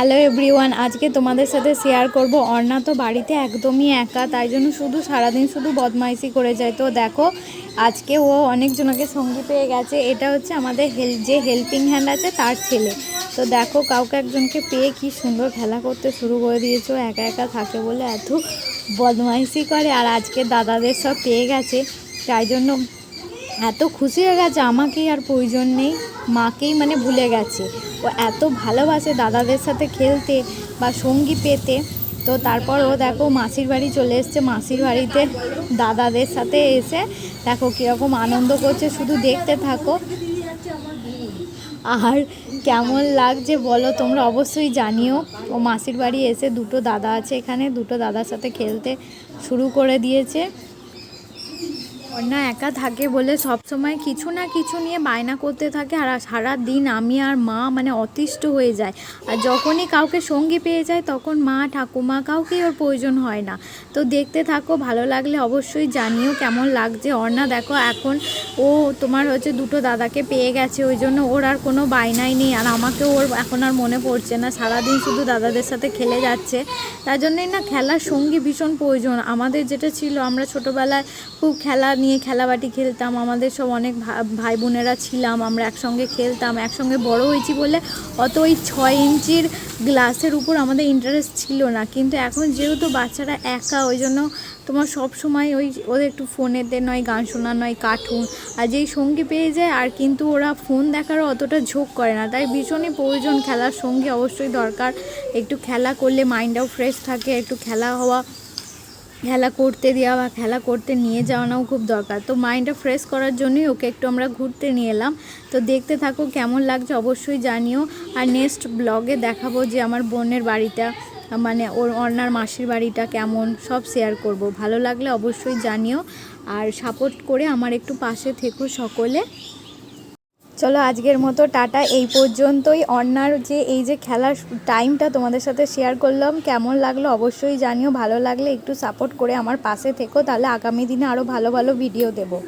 Hello everyone আজকে তোমাদের সাথে শেয়ার করব। অর্ণা তো বাড়িতে একদমই একা, তাই জন্য শুধু সারাদিন শুধু বদমাইশি করে যায়। তো দেখো, আজকে ও অনেকজনকে সঙ্গী পেয়ে গেছে। এটা হচ্ছে আমাদের হেল যে হেল্পিং হ্যান্ড আছে, তার ছেলে। তো দেখো, কাউকে একজনকে পেয়ে কি সুন্দর খেলা করতে শুরু করে দিয়েছে। একা একা থাকে বলে এত বদমাইশি করে। আর আজকে দাদাদের সব পেয়ে গেছে। তাই জন্য এত খুশি হয়ে গেছে, আমাকেই আর প্রয়োজন নেই, মাকেই মানে ভুলে গেছে। ও এত ভালোবাসে দাদাদের সাথে খেলতে বা সঙ্গী পেতে। তো তারপর ও দেখো মাসির বাড়ি চলে এসছে, মাসির বাড়িতে দাদাদের সাথে এসে দেখো কীরকম আনন্দ করছে, শুধু দেখতে থাকো। আর কেমন লাগছে বলো, তোমরা অবশ্যই জানিও। ও মাসির বাড়ি এসে দুটো দাদা আছে এখানে, দুটো দাদার সাথে খেলতে শুরু করে দিয়েছে। না একা থাকে বলে সব সময় কিছু না কিছু নিয়ে বায়না করতে থাকে আর সারা দিন আমি আর মা মানে অতিষ্ঠ হয়ে যায়। আর যখনই কাউকে সঙ্গী পেয়ে যায় তখন মা, ঠাকুমা কাউকেই ওর প্রয়োজন হয় না। তো দেখতে থাকো, ভালো লাগলে অবশ্যই জানিও কেমন লাগছে। অর্ণা, দেখো, এখন ও তোমার হচ্ছে দুটো দাদাকে পেয়ে গেছে, ওই জন্য ওর আর কোনো বায়নাই নেই। আর আমাকেও ওর এখন আর মনে পড়ছে না, সারাদিন শুধু দাদাদের সাথে খেলে যাচ্ছে। তার জন্যই না খেলার সঙ্গী ভীষণ প্রয়োজন। আমাদের যেটা ছিল, আমরা ছোটোবেলায় খুব খেলা নিয়ে খেলাবাটি খেলতাম। আমাদের সব অনেক ভাই বোনেরা ছিলাম, আমরা একসঙ্গে খেলতাম, একসঙ্গে বড় হয়েছি বলে অত ওই ছয় ইঞ্চির গ্লাসের উপর আমাদের ইন্টারেস্ট ছিল না। কিন্তু এখন যেহেতু বাচ্চারা একা, ওই জন্য তোমার সব সময় ওই, ওদের একটু ফোনেতে নয় গান শোনা নয় কার্টুন আর যেই সঙ্গী পেয়ে যায়, আর কিন্তু ওরা ফোন দেখারও অতটা ঝোঁক করে না। তাই ভীষণই প্রয়োজন খেলার সঙ্গী অবশ্যই দরকার। একটু খেলা করলে মাইন্ডটাও ফ্রেশ থাকে, একটু খেলা হওয়া, খেলা করতে দেওয়া বা খেলা করতে নিয়ে যাওয়াটাও খুব দরকার। তো মাইন্ডটা ফ্রেশ করার জন্যই ওকে একটু আমরা ঘুরতে নিয়ে এলাম। তো দেখতে থাকো কেমন লাগছে, অবশ্যই জানিও। আর নেক্সট ব্লগে দেখাবো যে আমার বোনের বাড়িটা মানে ওর অর্ণার মাসির বাড়িটা কেমন সব শেয়ার করব। ভালো লাগলে অবশ্যই জানিও। আর সাপোর্ট করে আমার একটু পাশে থেকো সকলে। চলো আজকের মতো, টাটা। এই পর্যন্তই অন্যার যে এই যে খেলার টাইমটা তোমাদের সাথে শেয়ার করলাম, কেমন লাগল অবশ্যই জানিও। ভালো লাগলে একটু সাপোর্ট করে আমার পাশে থেকো, তাহলে আগামী দিনে আরও ভালো ভালো ভিডিও দেবো।